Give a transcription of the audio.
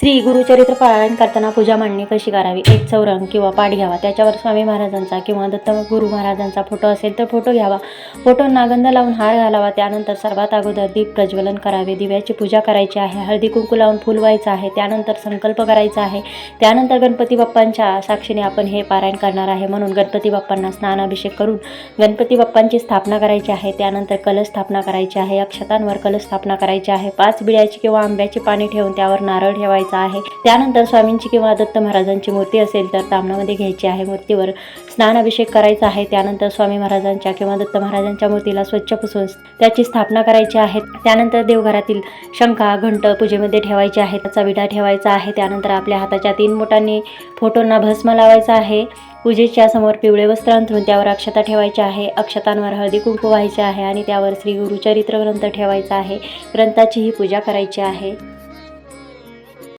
श्री गुरुचरित्र पारायण करताना पूजा मांडणी कशी करावी? एक चौरंग किंवा पाठ घ्यावा. त्याच्यावर स्वामी महाराजांचा किंवा दत्त गुरु महाराजांचा फोटो असेल तर फोटो घ्यावा. फोटो नागंध लावून हार घालावा. त्यानंतर सर्वात अगोदर दीप प्रज्वलन करावे. दिव्याची पूजा करायची आहे. हळदी कुंकू लावून फुल व्हायचं आहे. त्यानंतर संकल्प करायचा आहे. त्यानंतर गणपती बाप्पांच्या साक्षीने आपण हे पारायण करणार आहे. म्हणून गणपती बाप्पांना स्नानाभिषेक करून गणपती बाप्पांची स्थापना करायची आहे. त्यानंतर कलस्थापना करायची आहे. अक्षतांवर कलस्थापना करायची आहे. पाच बिळ्याची किंवा आंब्याची पाणी ठेवून त्यावर नारळ ठेवायचे आहे. त्यानंतर स्वामींची किंवा दत्त महाराजांची मूर्ती असेल तर तामणामध्ये घ्यायची आहे. मूर्तीवर स्नान अभिषेक करायचा आहे. त्यानंतर स्वामी महाराजांच्या किंवा दत्त महाराजांच्या मूर्तीला स्वच्छ पुसून त्याची स्थापना करायची आहे. त्यानंतर देवघरातील शंका घंट पूजेमध्ये ठेवायची आहे त्याचा विडा ठेवायचा आहे. त्यानंतर आपल्या हाताच्या तीन बोटांनी फोटोंना भस्म लावायचा आहे. पूजेच्या समोर पिवळे वस्त्र अंथरून त्यावर अक्षता ठेवायची आहे. अक्षतांवर हळदी कुंकू व्हायचे आहे आणि त्यावर श्री गुरुचरित्र ग्रंथ ठेवायचा आहे. ग्रंथाची ही पूजा करायची आहे.